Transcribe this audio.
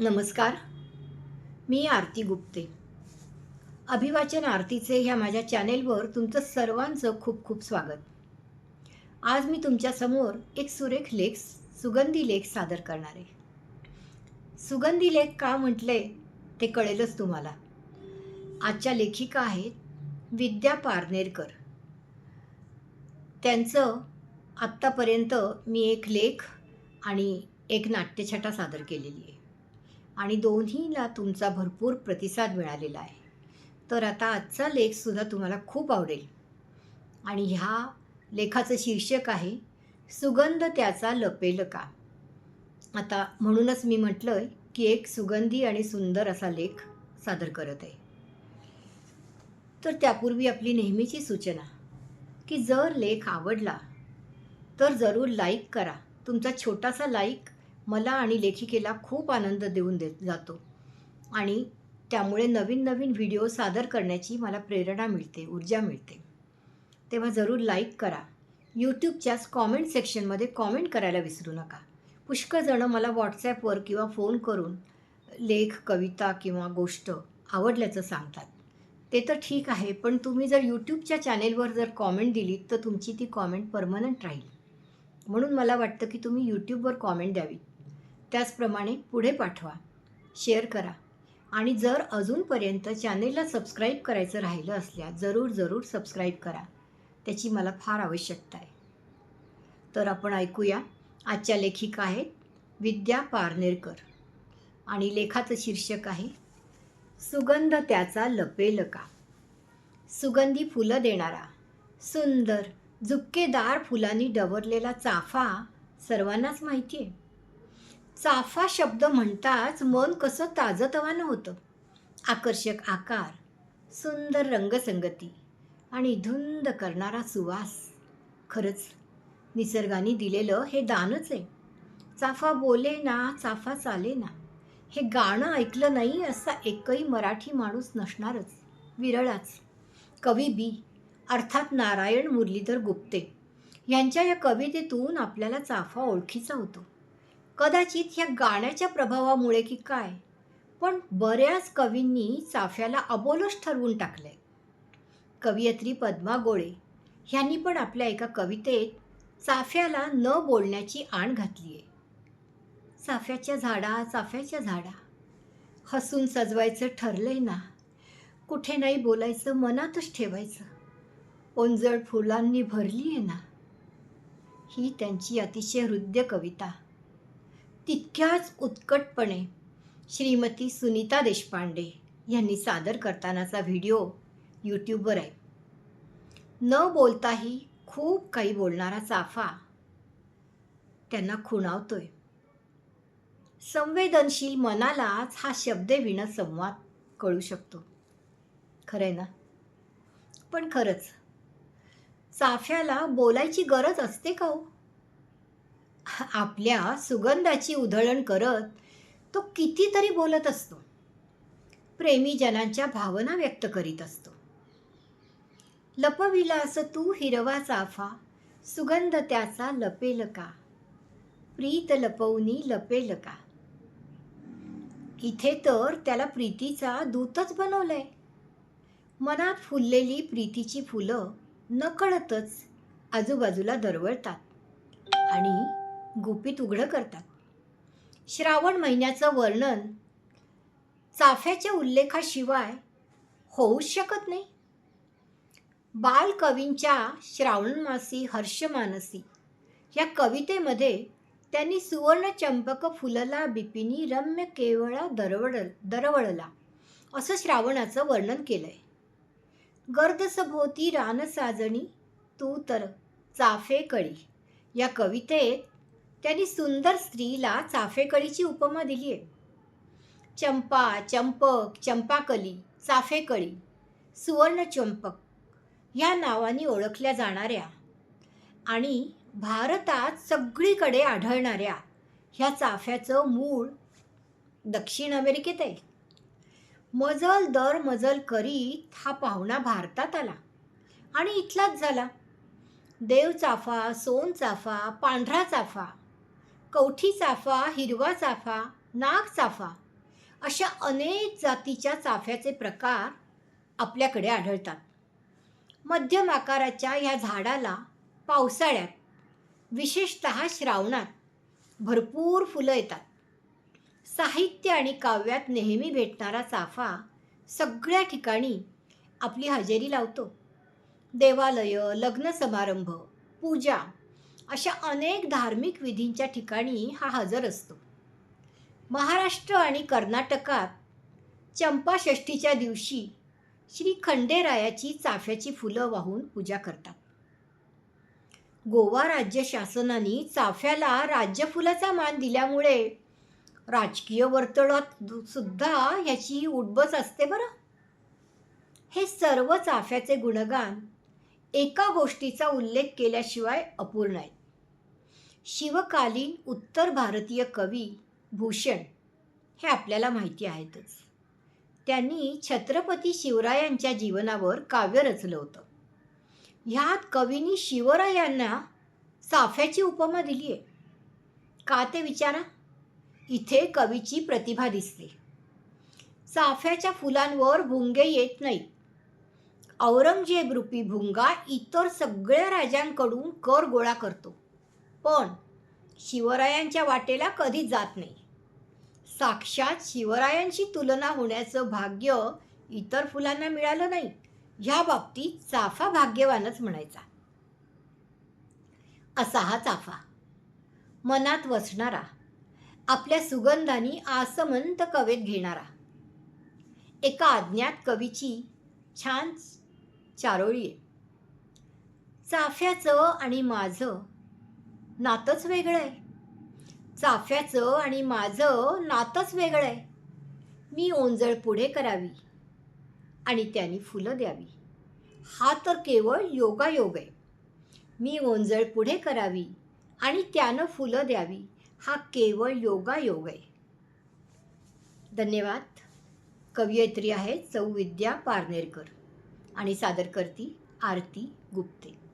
नमस्कार. मी आरती गुप्ते. अभिवाचन आरतीचे ह्या माझ्या चॅनेलवर तुमचं सर्वांचं खूप खूप स्वागत. आज मी तुमच्यासमोर एक सुरेख लेख सुगंधी लेख सादर करणार आहे. सुगंधी लेख का म्हटले ते कळेलच तुम्हाला. आजच्या लेखिका आहेत विद्या पारनेरकर. त्यांचं आत्तापर्यंत मी एक लेख आणि एक नाट्यछटा सादर केलेली आहे. आणि दोन्हीला तुमचा भरपूर प्रतिसाद मिळालेला आहे. तर आता आजचा लेखसुद्धा तुम्हाला खूप आवडेल. आणि ह्या लेखाचं शीर्षक आहे सुगंध त्याचा लपेल का? आता म्हणूनच मी म्हटलं आहे की एक सुगंधी आणि सुंदर असा लेख सादर करत आहे. तर त्यापूर्वी आपली नेहमीची सूचना की जर लेख आवडला तर जरूर लाईक करा. तुमचा छोटासा लाईक मला आणि लेखिकेला खूप आनंद देऊन देत जातो. आणि त्यामुळे नवीन नवीन व्हिडिओ सादर करण्याची मला प्रेरणा मिळते ऊर्जा मिळते. तेव्हा जरूर लाईक करा. यूट्यूबच्याच कॉमेंट सेक्शनमध्ये कॉमेंट करायला विसरू नका. पुष्कळ जणं मला व्हॉट्सॲपवर किंवा फोन करून लेख कविता किंवा गोष्ट आवडल्याचं सांगतात. ते तर ठीक आहे पण तुम्ही जर यूट्यूबच्या चॅनेलवर जर कॉमेंट दिलीत तर तुमची ती कॉमेंट परमनंट राहील. म्हणून मला वाटतं की तुम्ही यूट्यूबवर कॉमेंट द्यावी त्याचप्रमाणे पुढे पाठवा. शेअर करा. आणि जर अजूनपर्यंत चॅनेलला सबस्क्राईब करायचं राहिलं असल्या जरूर जरूर सबस्क्राईब करा. त्याची मला फार आवश्यकता आहे. तर आपण ऐकूया. आजच्या लेखिका आहेत विद्या पारनेरकर. आणि लेखाचं शीर्षक आहे सुगंध त्याचा लपेल का सुगंधी फुलं देणारा. सुंदर झुपकेदार फुलांनी डवरलेला चाफा सर्वांनाच माहिती आहे चाफा शब्द म्हणताच मन कसं ताजतवानं होतं. आकर्षक आकार सुंदर रंगसंगती आणि धुंद करणारा सुवास. खरंच निसर्गाने दिलेलं हे दानच आहे. चाफा बोले ना चाफा चाले ना. हे गाणं ऐकलं नाही असा एकही मराठी माणूस नसणारच विरळाच. कवी बी अर्थात नारायण मुरलीधर गुप्ते यांच्या या कवितेतून आपल्याला चाफा ओळखीचा होतो. कदाचित ह्या गाण्याच्या प्रभावामुळे की काय? पण बऱ्याच कवींनी चाफ्याला अबोलच ठरवून टाकलं आहे कवयित्री पद्मा गोळे ह्यांनी पण आपल्या एका कवितेत चाफ्याला न बोलण्याची आण घातली आहे चाफ्याच्या झाडा चाफ्याच्या झाडा हसून सजवायचं ठरलंय ना. कुठे नाही बोलायचं मनातच ठेवायचं. ओंजळ फुलांनी भरली आहे ना. ही त्यांची अतिशय हृदय कविता तितक्याच उत्कटपणे श्रीमती सुनीता देशपांडे यांनी सादर करतानाचा व्हिडिओ यूट्यूबवर आहे. न बोलताही खूप काही बोलणारा चाफा त्यांना खुणावतोय. संवेदनशील मनालाच हा शब्दविण संवाद कळू शकतो. खरंय ना? पण खरंच चाफ्याला बोलायची गरज असते का हो? आपल्या सुगंधाची उधळण करत तो कितीतरी बोलत असतो. प्रेमीजनांच्या भावना व्यक्त करीत असतो. लपविला असं तू हिरवा चाफा सुगंध त्याचा लपेल का प्रीत लपवणी लपेल का इथे तर त्याला प्रीतीचा दूतच बनवलंय. मनात फुललेली प्रीतीची फुलं नकळतच आजूबाजूला दरवळतात. आणि गुपित उघडं करतात. श्रावण महिन्याचं वर्णन चाफ्याच्या उल्लेखाशिवाय होऊच शकत नाही. बालकवींच्या श्रावणमासी हर्षमानसी या कवितेमध्ये त्यांनी सुवर्णचंपक फुलला बिपिनी रम्य केवळा दरवळ दरवळला असं श्रावणाचं वर्णन केलंय. गर्दसभोवती रानसाजणी तू तर चाफेकळी या कवितेत त्यांनी सुंदर स्त्रीला चाफेकळीची उपमा दिली आहे चंपा चंपक चंपाकली चाफेकळी सुवर्ण चंपक या नावाने ओळखल्या जाणाऱ्या आणि भारतात सगळीकडे आढळणाऱ्या ह्या चाफ्याचं मूळ दक्षिण अमेरिकेत आहे. मजल दर मजल करीत हा पाहुणा भारतात आला आणि इथलाच झाला. देव चाफा सोन चाफा पांढरा चाफा कवठी चाफा हिरवा चाफा नाग चाफा अशा अनेक जातीच्या चाफ्याचे प्रकार आपल्याकडे आढळतात. मध्यम आकाराच्या ह्या झाडाला पावसाळ्यात विशेषत श्रावणात भरपूर फुलं येतात. साहित्य आणि काव्यात नेहमी भेटणारा चाफा सगळ्या ठिकाणी आपली हजेरी लावतो. देवालय लग्न समारंभ पूजा अशा अनेक धार्मिक विधींच्या ठिकाणी हा हजर असतो. महाराष्ट्र आणि कर्नाटकात चंपाषष्ठीच्या दिवशी श्री खंडेरायाची चाफ्याची फुलं वाहून पूजा करतात. गोवा राज्य शासनाने चाफ्याला राज्यफुलाचा मान दिल्यामुळे राजकीय वर्तुळात सुद्धा ह्याची उडबस असते बरं. हे सर्व चाफ्याचे गुणगान एका गोष्टीचा उल्लेख केल्याशिवाय अपूर्ण आहेत. शिवकालीन उत्तर भारतीय कवी भूषण हे आपल्याला माहिती आहेतच. त्यांनी छत्रपती शिवरायांच्या जीवनावर काव्य रचलं होतं. ह्यात कवींनी शिवरायांना चाफ्याची उपमा दिली आहे का ते विचारा? इथे कवीची प्रतिभा दिसते. चाफ्याच्या फुलांवर भुंगे येत नाहीत. औरंगजेब रूपी भुंगा इतर सगळ्या राजांकडून कर गोळा करतो. पण शिवरायांच्या वाटेला कधी जात नाही. साक्षात शिवरायांशी तुलना होण्याचं भाग्य इतर फुलांना मिळालं नाही. ह्या बाबतीत चाफा भाग्यवानच म्हणायचा. असा हा चाफा. मनात वसणारा. आपल्या सुगंधानी आसमंत कवेत घेणारा. एका अज्ञात कवीची छान चारोळी आहे. चाफ्याचं आणि माझं नातंच वेगळं आहे. चाफ्याचं आणि माझं नातंच वेगळं आहे. मी ओंजळ पुढे करावी आणि त्यांनी फुलं द्यावी. हा तर केवळ योगायोग आहे. मी ओंजळ पुढे करावी आणि त्यानं फुलं द्यावी. हा केवळ योगायोग आहे. धन्यवाद. कवयित्री आहे चौविद्या पारनेरकर. आणि सादर करती आरती गुप्ते.